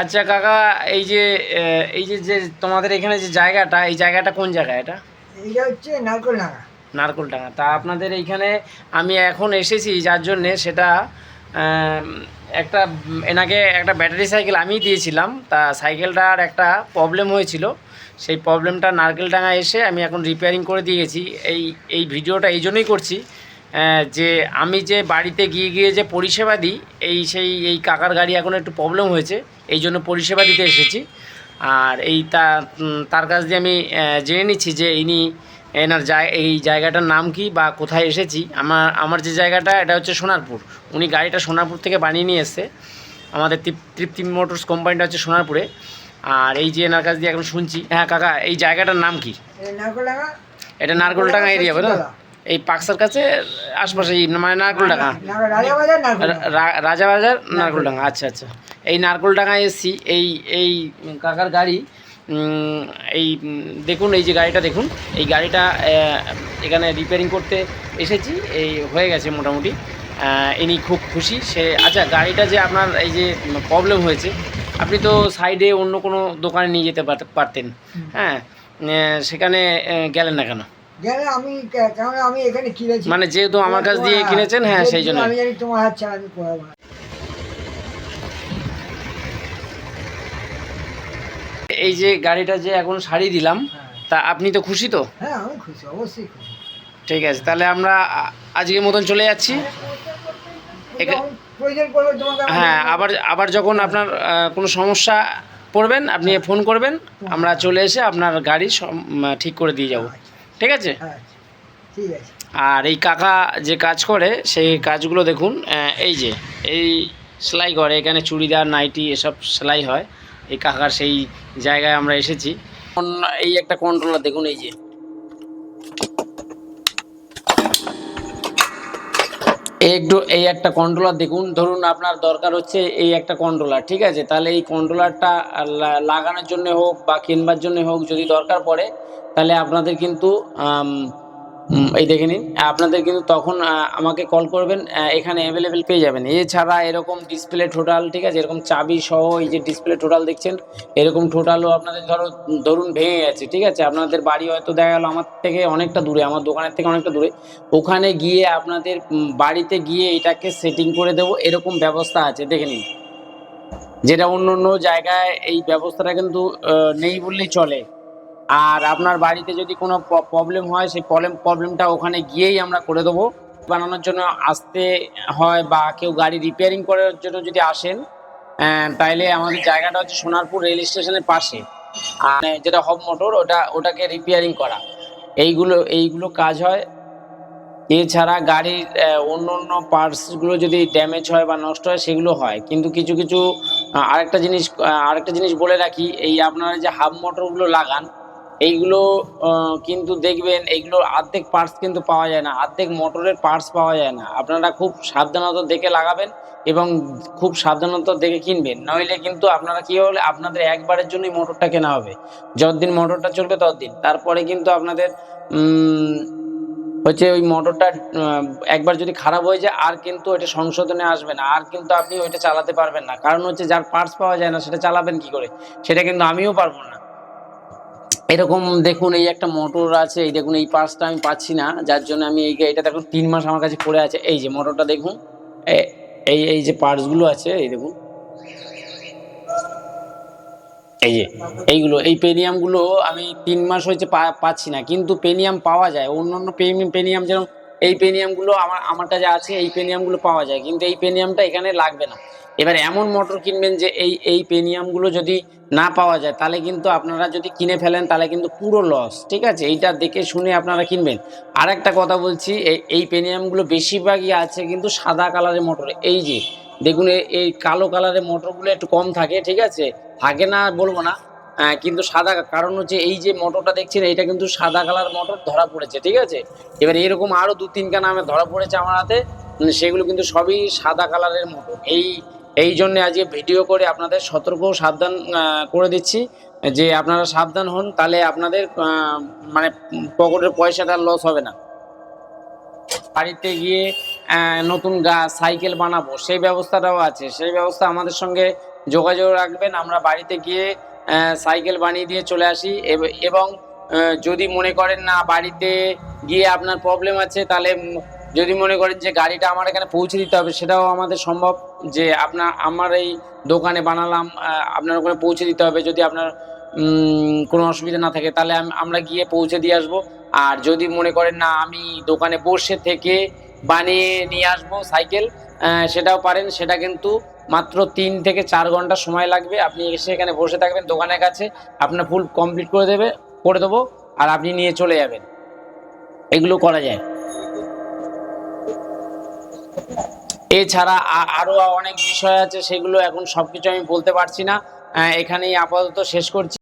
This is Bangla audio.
আচ্ছা কাকা এই যে এই যে যে তোমাদের এখানে যে জায়গাটা এই জায়গাটা কোন জায়গা এটা? এইটা হচ্ছে নারকল নাগা নারকোলডাঙ্গা। তা আপনাদের এইখানে আমি এখন এসেছি যার জন্যে সেটা একটা এনাকে একটা ব্যাটারি সাইকেল আমি দিয়েছিলাম। তা সাইকেলটার একটা প্রবলেম হয়েছিল। সেই প্রবলেমটা নারকেলডাঙ্গা এসে আমি এখন রিপেয়ারিং করে দিয়ে গেছি এই এই ভিডিওটা এই জন্যই করছি যে আমি যে বাড়িতে গিয়ে গিয়ে যে পরিষেবা দিই এই সেই এই কাকার গাড়ি এখন একটু প্রবলেম হয়েছে। এই জন্য পরিষেবা দিতে এসেছি। আর এই তা তার কাছ দিয়ে আমি জেনে নিচ্ছি যে ইনি এনার জায় এই জায়গাটার নাম কি বা কোথায় এসেছি। আমার আমার যে জায়গাটা এটা হচ্ছে সোনারপুর। উনি গাড়িটা সোনারপুর থেকে বানিয়ে নিয়ে এসছে। আমাদের তৃপ- তৃপ্তি মোটরস কোম্পানিটা হচ্ছে সোনারপুরে। আর এই যে এনার কাছ দিয়ে এখন শুনছি। হ্যাঁ কাকা এই জায়গাটার নাম কি? এটা নারকোলডাঙ্গা এরিয়া বলো এই পাকসার কাছে আশপাশে এই মানে নারকোলডাঙ্গা। রাজাবাজার নারকোলডাঙ্গা। আচ্ছা আচ্ছা। এই নারকোলডাঙ্গায় এসছি এই এই কাকার গাড়ি এই দেখুন এই যে গাড়িটা দেখুন এই গাড়িটা এখানে রিপেয়ারিং করতে এসেছি এই হয়ে গেছে মোটামুটি। ইনি খুব খুশি সে আচ্ছা গাড়িটা যে আপনার এই যে প্রবলেম হয়েছে আপনি তো সাইডে অন্য কোনো দোকানে নিয়ে যেতে পারত- পারতেন। হ্যাঁ সেখানে গেলেন না কেন? গেলে আমি কে- আমি এখানে কিনেছি? মানে যেহেতু আমার কাছ দিয়ে কিনেছেন হ্যাঁ সেই জন্য আমি জানি তোমার হাত ছাড়া আমি করাবো না। এই যে গাড়িটা যে এখন শাড়ি দিলাম হ্যাঁ। তা আপনি তো খুশি তো? হ্যাঁ আমি খুশি অবশ্যই খুশি। ঠিক আছে তাহলে আমরা আজকের মতন চলে যাচ্ছি। হ্যাঁ আবার আবার যখন আপনার কোনো সমস্যা পড়বেন আপনি ফোন করবেন আমরা চলে এসে আপনার গাড়ি ঠিক করে দিয়ে যাব। ঠিক আছে? হ্যাঁ ঠিক আছে। আর এই কাকা যে কাজ করে সেই কাজগুলো দেখুন এই যে এই সেলাই করে এখানে চুড়িদার নাইটি এসব সেলাই হয়। এই কাকার সেই জায়গায় আমরা এসেছি। এই একটা কন্ট্রোলার দেখুন এই যে। একটু এই একটা কন্ট্রোলার দেখুন। ধরুন আপনার দরকার হচ্ছে এই একটা কন্ট্রোলার ঠিক আছে? তাহলে এই কন্ট্রোলারটা লাগানোর জন্য হোক বা কিনবার জন্য হোক যদি দরকার পড়ে, তাহলে আপনাদের কিন্তু এই দেখে নিন। আপনাদের কিন্তু তখন আমাকে কল করবেন এখানে অ্যাভেলেবেল পেয়ে যাবেন। এছাড়া এরকম ডিসপ্লে টোটাল ঠিক আছে? এরকম চাবি সহ এই যে ডিসপ্লে টোটাল দেখছেন, এরকম টোটালও আপনাদের ধরো, ধরুন ভেঙে গেছে, ঠিক আছে? আপনাদের বাড়ি হয়তো দেখা গেলো আমার থেকে অনেকটা দূরে, আমার দোকানের থেকে অনেকটা দূরে। ওখানে গিয়ে আপনাদের বাড়িতে গিয়ে এটাকে সেটিং করে দেবো, এরকম ব্যবস্থা আছে, দেখে নিন। যেটা অন্য অন্য জায়গায় এই ব্যবস্থাটা কিন্তু নেই বললেই চলে। আর আপনার বাড়িতে যদি কোনো প্রবলেম হয়, সেই প্রবলেম প্রবলেমটা ওখানে গিয়েই আমরা করে দেবো। বানানোর জন্য আসতে হয় বা কেউ গাড়ি রিপেয়ারিং করার জন্য যদি আসেন তাইলে আমাদের জায়গাটা হচ্ছে সোনারপুর রেল স্টেশনের পাশে। আর যেটা হব মোটর, ওটা, ওটাকে রিপেয়ারিং করা। এইগুলো এইগুলো কাজ হয়। এছাড়া গাড়ির অন্য অন্য পার্টসগুলো যদি ড্যামেজ হয় বা নষ্ট হয়, সেগুলো হয়। কিন্তু কিছু কিছু আরেকটা জিনিস আরেকটা জিনিস বলে রাখি, এই আপনারা যে হাব মোটরগুলো লাগান এইগুলো কিন্তু দেখবেন এইগুলোর অর্ধেক পার্টস কিন্তু পাওয়া যায় না, অর্ধেক মোটরের পার্টস পাওয়া যায় না। আপনারা খুব সাবধানতা দেখে লাগাবেন এবং খুব সাবধানতা দেখে কিনবেন। নইলে কিন্তু আপনারা কী হলে আপনাদের একবারের জন্যই মোটরটা কেনা হবে। যতদিন মোটরটা চলবে ততদিন। তারপরে কিন্তু আপনাদের হচ্ছে ওই মোটরটা একবার যদি খারাপ হয়ে যায়, আর কিন্তু ওইটা সংশোধনে আসবে না। আর কিন্তু আপনি ওইটা চালাতে পারবেন না। কারণ হচ্ছে যার পার্টস পাওয়া যায় না, সেটা চালাবেন কি করে? সেটা কিন্তু আমিও পারব না। এরকম দেখুন, এই একটা মোটর আছে, এই দেখুন, এই পার্টসটা আমি পাচ্ছি না, যার জন্য আমি এই এটা দেখুন, তিন মাস আমার কাছে পড়ে আছে। এই যে মোটরটা দেখুন এই এই যে পার্টসগুলো আছে, এই দেখুন। এই যে, এইগুলো, এই পেনিয়ামগুলো আমি তিন মাস হয়েছে পাচ্ছি না, কিন্তু পেনিয়াম পাওয়া যায়। অন্য অন্য পেনিয়াম যেরকম এই পেনিয়ামগুলো আমার আমার কাছে আছে, এই পেনিয়ামগুলো পাওয়া যায়, কিন্তু এই পেনিয়ামটা এখানে লাগবে না। এবার এমন মোটর কিনবেন যে এই এই পেনিয়ামগুলো যদি না পাওয়া যায়, তাহলে কিন্তু আপনারা যদি কিনে ফেলেন, তাহলে কিন্তু পুরো লস ঠিক আছে? এইটা দেখে শুনে আপনারা কিনবেন। আর একটা কথা বলছি এই এই পেনিয়ামগুলো বেশিরভাগই আছে কিন্তু সাদা কালারের মোটর। এই যে, দেখুন এই কালো কালারের মোটরগুলো একটু কম থাকে, ঠিক আছে? থাকে না বলব না কিন্তু সাদা, কারণ হচ্ছে এই যে মোটরটা দেখছেন, এইটা কিন্তু সাদা কালার মোটর ধরা পড়েছে, ঠিক আছে? এবার এরকম আরও দু তিনটা নামে ধরা পড়েছে আমার হাতে সেগুলো কিন্তু সবই সাদা কালারের মোটর। এই এই জন্য আজকে ভিডিও করে আপনাদের সতর্ক সাবধান করে দিচ্ছি, যে আপনারা সাবধান হন, তাহলে আপনাদের মানে পকেটের পয়সাটা লস হবে না। বাড়িতে গিয়ে নতুন গা, সাইকেল বানাবো, সেই ব্যবস্থাটাও আছে। সেই ব্যবস্থা আমাদের সঙ্গে যোগাযোগ রাখবেন। আমরা বাড়িতে গিয়ে সাইকেল বানিয়ে দিয়ে চলে আসি। এবং যদি মনে করেন না বাড়িতে গিয়ে আপনার প্রবলেম আছে, তাহলে যদি মনে করেন যে গাড়িটা আমার এখানে পৌঁছে দিতে হবে, সেটাও আমাদের সম্ভব। যে আপনার আমার এই দোকানে বানালাম আপনার ওখানে পৌঁছে দিতে হবে। যদি আপনার কোনো অসুবিধা না থাকে, তাহলে আম- আমরা গিয়ে পৌঁছে দিয়ে আসব। আর যদি মনে করেন না, আমি দোকানে বসে থেকে বানিয়ে নিয়ে আসব সাইকেল সেটাও পারেন। সেটা কিন্তু মাত্র তিন থেকে চার ঘণ্টা সময় লাগবে। আপনি এসে এখানে বসে থাকবেন দোকানের কাছে, আপনার ফুল কমপ্লিট করে দেবে, করে দেবো, আর আপনি নিয়ে চলে যাবেন। এগুলো করা যায়। এছাড়া আরও আরও অনেক বিষয় আছে, সেগুলো এখন সবকিছু আমি বলতে পারছি না। এখানেই আপাতত শেষ করছি।